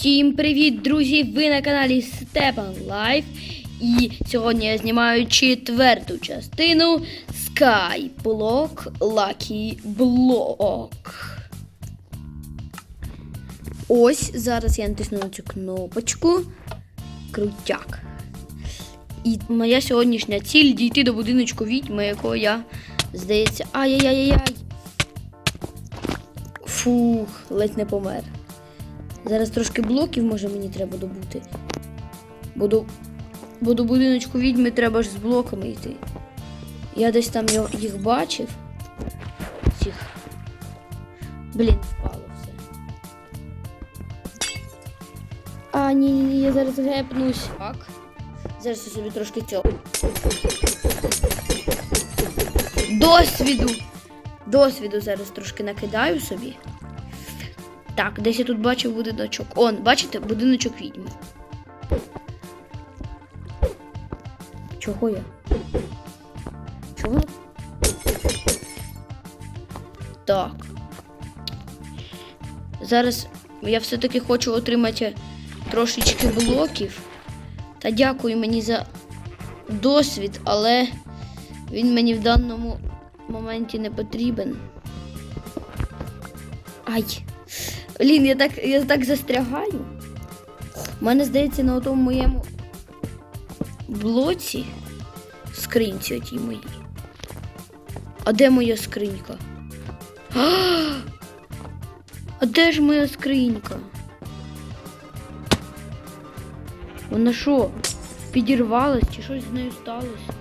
Всім привіт, друзі! Ви на каналі Степан Лайф. І сьогодні я знімаю четверту частину Skyblock Lucky Block. Ось зараз я натисну на цю кнопочку. Крутяк. І моя сьогоднішня ціль дійти до будиночку відьми, якого я, здається. Ай-яй-яй-яй. Фух, ледь не помер. Зараз трошки блоків, може, мені треба добути. Бо до, бо до будиночку відьми треба ж з блоками йти. Я десь там їх бачив. Цих. Блін, впало все. А, ні, ні, ні, я зараз гепнусь. Так. Зараз я собі трошки цього. Досвіду! Досвіду зараз трошки накидаю собі. Так, десь я тут бачив будиночок. Он, бачите, будиночок відьми. Чого я? Чого? Так. Зараз я все-таки хочу отримати трошечки блоків. Та дякую мені за досвід, але він мені в даному моменті не потрібен. Ай. Блін, я так, я так застрягаю. У мене здається на тому моєму блоці скринці отій моїй. А де моя скринька? А, а де ж моя скринька? Вона що, підірвалась чи щось з нею сталося?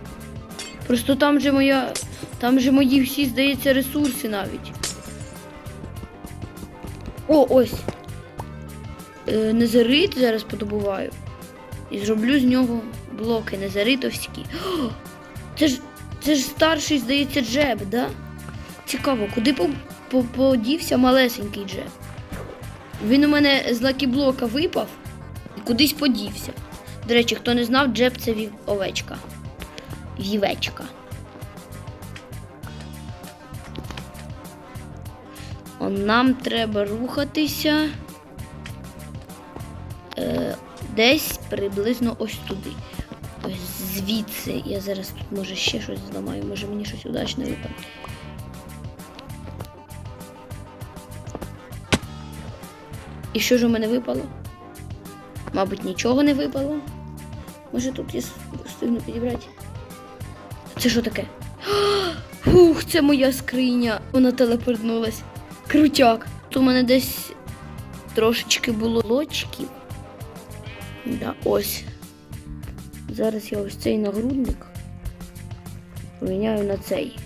Просто там же моя. Там же мої всі, здається, ресурси навіть. О, ось. Е, незерит зараз подобуваю. І зроблю з нього блоки незеритовські. О, це ж це ж старший, здається, джеб, да? Цікаво, куди по, по, подівся малесенький джеб? Він у мене з лакіблока випав і кудись подівся. До речі, хто не знав, джеб це вів овечка. Вівечка. Нам треба рухатися е, десь приблизно ось туди. Ось звідси. Я зараз тут може ще щось зламаю, може мені щось удачне випаде. І що ж у мене випало? Мабуть, нічого не випало. Може тут я встигну підібрати. Це що таке? Фух, це моя скриня. Вона телепортнулась. Крутяк. Тут у мене десь трошечки було лочків. Да, ось. Зараз я ось цей нагрудник поміняю на цей.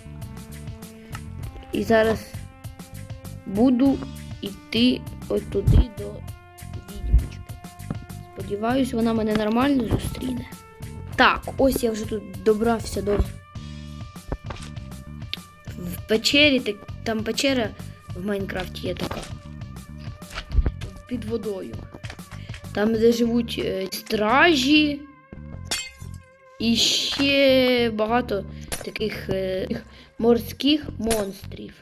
І зараз буду йти от туди до відьмочки. Сподіваюсь, вона мене нормально зустріне. Так, ось я вже тут добрався до в печері, так, там печера в Майнкрафті є така. Під водою. Там, де живуть е, стражі. І ще багато таких е, морських монстрів.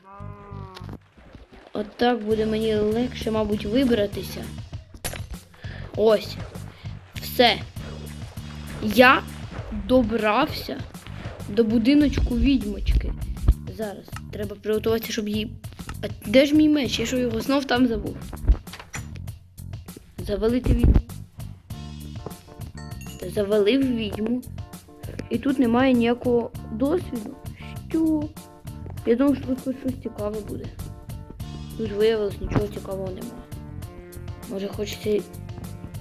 От так буде мені легше, мабуть, вибратися. Ось. Все. Я добрався до будиночку відьмочки. Зараз треба приготуватися, щоб її. А де ж мій меч? Я що його знов там забув? Завалити відьму. Завалив відьму. І тут немає ніякого досвіду. Що? Я думав, що тут щось цікаве буде. Тут виявилось нічого цікавого немає. Може хочеться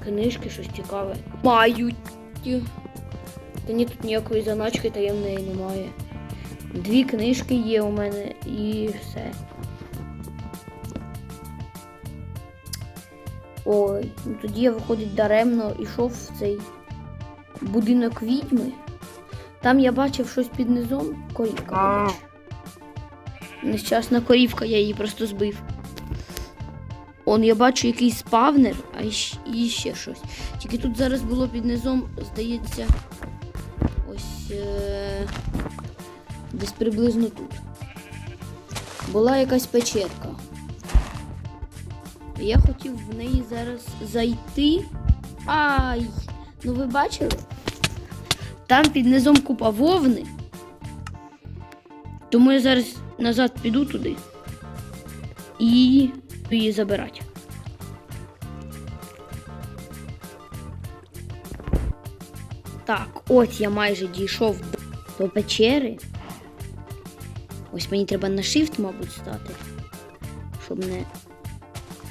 книжки, щось цікаве. Мають. Та ні, тут ніякої заначки таємної немає. Дві книжки є у мене і все. Ой, ну тоді я, виходить, даремно йшов в цей будинок відьми. Там я бачив щось під низом. Корівка, вибач. Нещасна корівка, я її просто збив. Он я бачу якийсь спавнер, а іщ- і ще щось. Тільки тут зараз було під низом, здається, ось е- десь приблизно тут. Була якась печерка. Я хотів в неї зараз зайти. Ай! Ну ви бачили? Там під низом купа вовни. Тому я зараз назад піду туди і її забирати. Так, ось я майже дійшов до, печери. Ось мені треба на shift, мабуть, стати, щоб не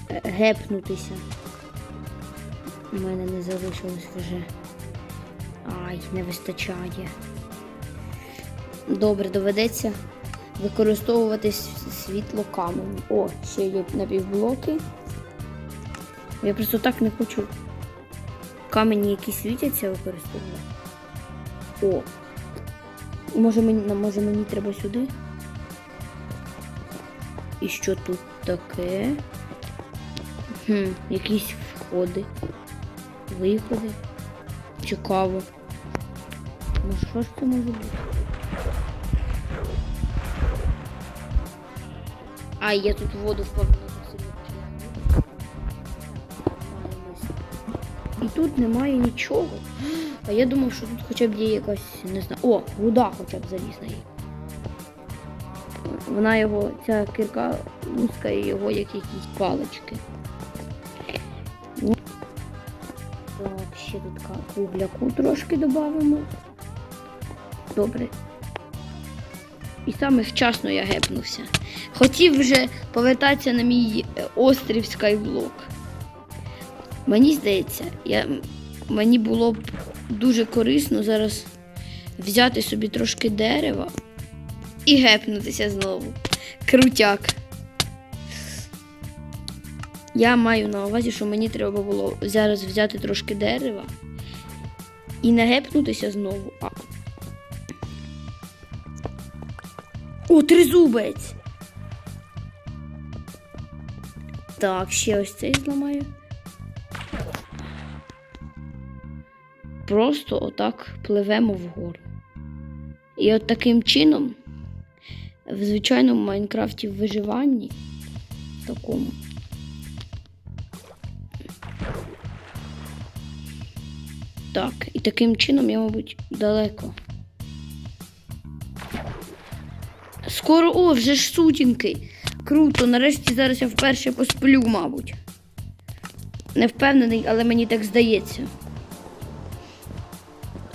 гепнутися. У мене не залишилось вже. Ай, не вистачає. Добре, доведеться використовувати світло каменю. О, ще є напівблоки. Я просто так не хочу камені, які світяться, використовувати. О. Може мені, може мені треба сюди? І що тут таке? Хм, якісь входи, виходи. Цікаво. Ну що ж це може бути? А, я тут воду впевнено сильно п'яну. І тут немає нічого. А я думав, що тут хоча б є якась, не знаю. О, руда хоча б залізна є. Вона його, ця кирка лускає його як якісь палички. Ще тут кругляку трошки додамо. Добре. І саме вчасно я гепнувся. Хотів вже повертатися на мій е, острів Скайблок. Мені здається, я, мені було б дуже корисно зараз взяти собі трошки дерева і гепнутися знову. Крутяк. Я маю на увазі, що мені треба було зараз взяти трошки дерева і не гепнутися знову. А... О, тризубець! Так, ще ось цей зламаю. Просто отак пливемо вгору. І от таким чином, в звичайному Майнкрафті в виживанні, такому. Так, і таким чином я, мабуть, далеко. Скоро, о, вже ж сутінки. Круто, нарешті зараз я вперше посплю, мабуть. Не впевнений, але мені так здається.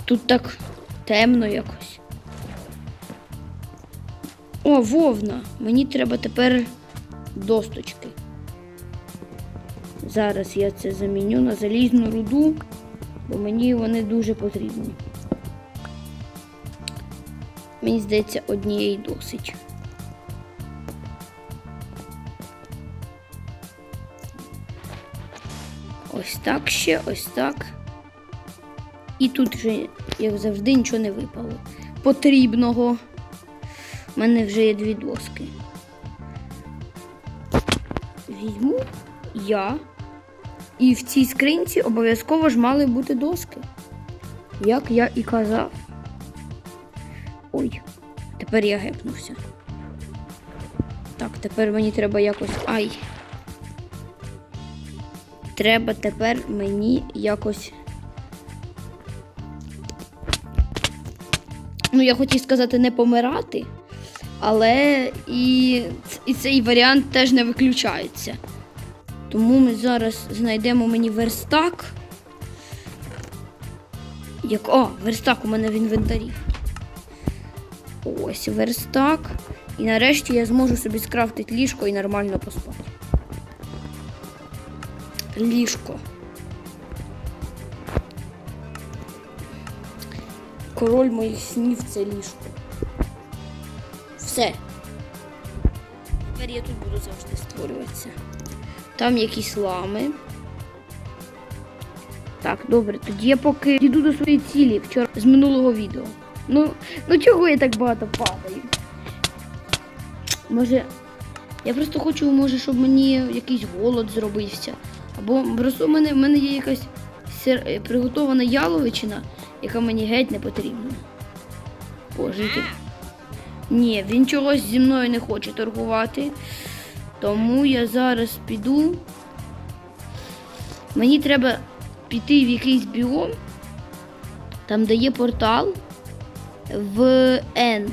Тут так темно якось. О, вовна. Мені треба тепер досточки. Зараз я це заміню на залізну руду, бо мені вони дуже потрібні. Мені здається, однієї досить. Ось так ще, ось так. І тут вже, як завжди, нічого не випало. Потрібного. У мене вже є дві доски. Візьму я. І в цій скринці обов'язково ж мали бути доски. Як я і казав. Ой, тепер я гепнувся. Так, тепер мені треба якось. Ай. Треба тепер мені якось. Ну, я хотів сказати не помирати, але і, і цей варіант теж не виключається. Тому ми зараз знайдемо мені верстак. Як... О, верстак у мене в інвентарі. Ось верстак. І нарешті я зможу собі скрафтити ліжко і нормально поспати. Ліжко. Король моїх снів це ліжко. Все. Тепер я тут буду завжди створюватися. Там якісь лами. Так, добре, тоді я поки йду до своєї цілі вчора з минулого відео. Ну, ну чого я так багато падаю? Може, я просто хочу, може, щоб мені якийсь голод зробився. Або просто в мене, в мене є якась сир, е, приготована яловичина, яка мені геть не потрібна. О, житель. Ні, він чогось зі мною не хоче торгувати. Тому я зараз піду Мені треба піти в якийсь біом, там де є портал в End.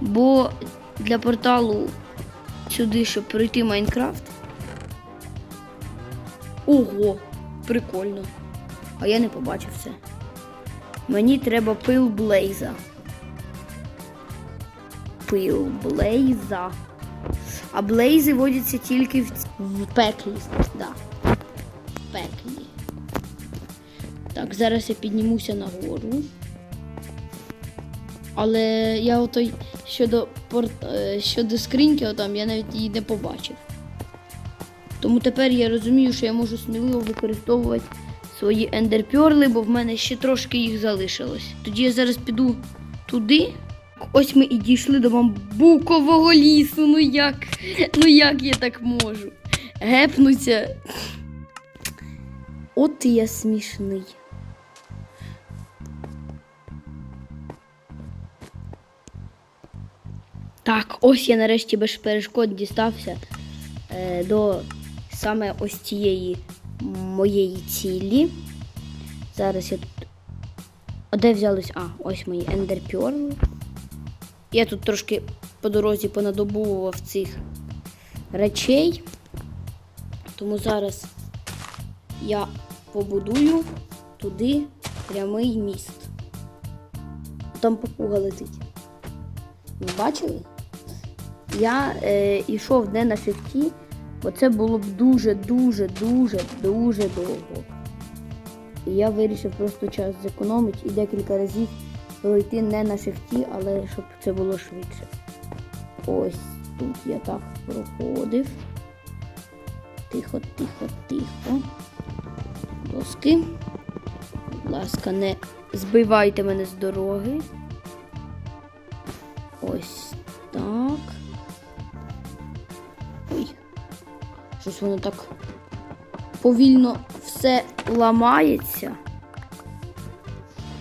Бо для порталу сюди, щоб пройти Майнкрафт. Ого, прикольно. А я не побачив це. Мені треба пил Блейза. Пил Блейза. А блейзи водяться тільки в, в пеклі. Да. В пеклі. Так, зараз я піднімуся нагору. Але я отой щодо порт... е, щодо скриньки, отам, я навіть її не побачив. Тому тепер я розумію, що я можу сміливо використовувати свої ендерпьорли, бо в мене ще трошки їх залишилось. Тоді я зараз піду туди. Ось ми і дійшли до бамбукового лісу. Ну як? Ну як я так можу? Гепнуться. От я смішний. Так, ось я нарешті без перешкод дістався е, до саме ось цієї моєї цілі. Зараз я тут. А де взялись? А, ось мої ендерпьорли. Я тут трошки по дорозі понадобував цих речей. Тому зараз я побудую туди прямий міст. Там попуга летить. Ви бачили? Я е, йшов не на шифті, бо це було б дуже, дуже, дуже, дуже довго. І я вирішив просто час зекономити і декілька разів пройти не на шифті, але щоб це було швидше. Ось тут я так проходив. Тихо, тихо, тихо. Доски. Будь ласка, не збивайте мене з дороги. Ось так. Ой. Щось воно так повільно все ламається.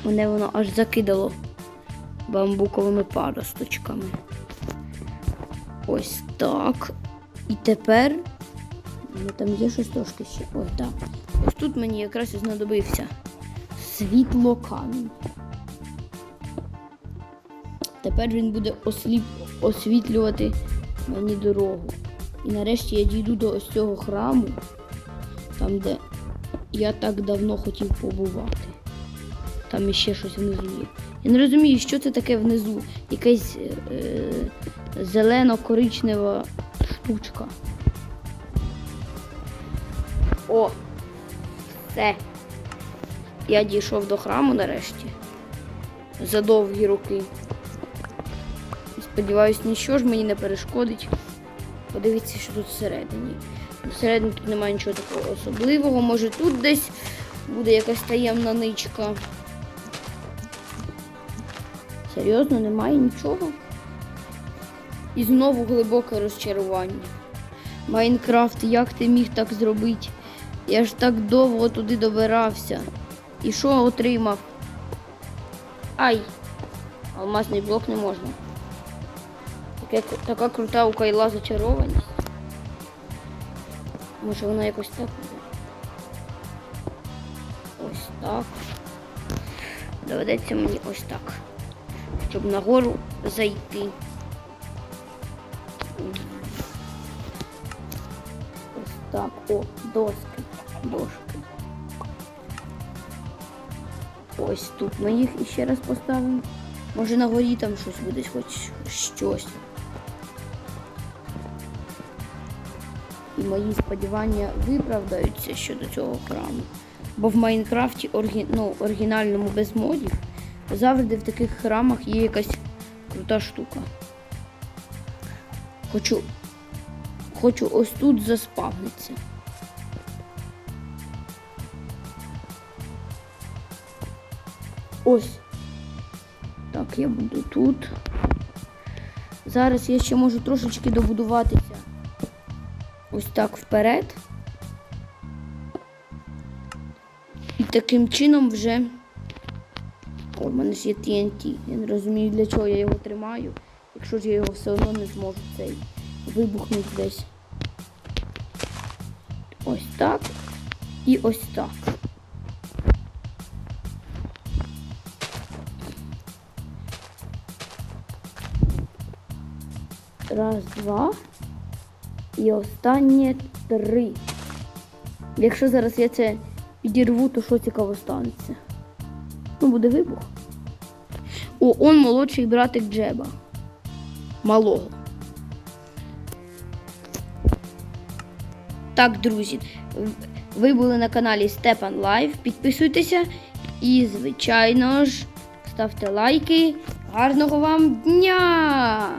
Мене воно аж закидало бамбуковими паросточками. Ось так. І тепер. Ну, там є щось трошки ще. Ой, так. Ось тут мені якраз і знадобився світло камінь. Тепер він буде осліп... освітлювати мені дорогу. І нарешті я дійду до ось цього храму, там, де я так давно хотів побувати. Там іще щось внизу є. Я не розумію, що це таке внизу. Якась е, зелено-коричнева штучка. О! Все. Я дійшов до храму нарешті. За довгі роки. Сподіваюсь, нічого ж мені не перешкодить. Подивіться, що тут всередині. Всередині тут немає нічого такого особливого. Може тут десь буде якась таємна ничка. Серйозно, немає нічого. І знову глибоке розчарування. Майнкрафт, як ти міг так зробити? Я ж так довго туди добирався. І що отримав? Ай! Алмазний блок не можна. Таке, така крута у кайла зачарованість. Може вона якось так буде. Ось так. Доведеться мені ось так. Щоб нагору зайти. Ось так. О, доски. Дошки. Ось тут ми їх іще раз поставимо. Може на горі там щось буде, хоч щось. І мої сподівання виправдаються щодо цього храму. Бо в Майнкрафті ну, оригінальному без модів завжди в таких храмах є якась крута штука. Хочу. Хочу ось тут заспавнитися. Ось. Так, я буду тут. Зараз я ще можу трошечки добудуватися ось так вперед. І таким чином вже. О, в мене ж є TNT. Я не розумію, для чого я його тримаю, якщо ж я його все одно не зможу цей вибухнути десь. Ось так. І ось так. Раз, два. І останнє три. Якщо зараз я це підірву, то що цікаво станеться? Ну, буде вибух. О, он молодший братик Джеба. Малого. Так, друзі, ви були на каналі Степан Лайв. Підписуйтеся і, звичайно ж, ставте лайки. Гарного вам дня!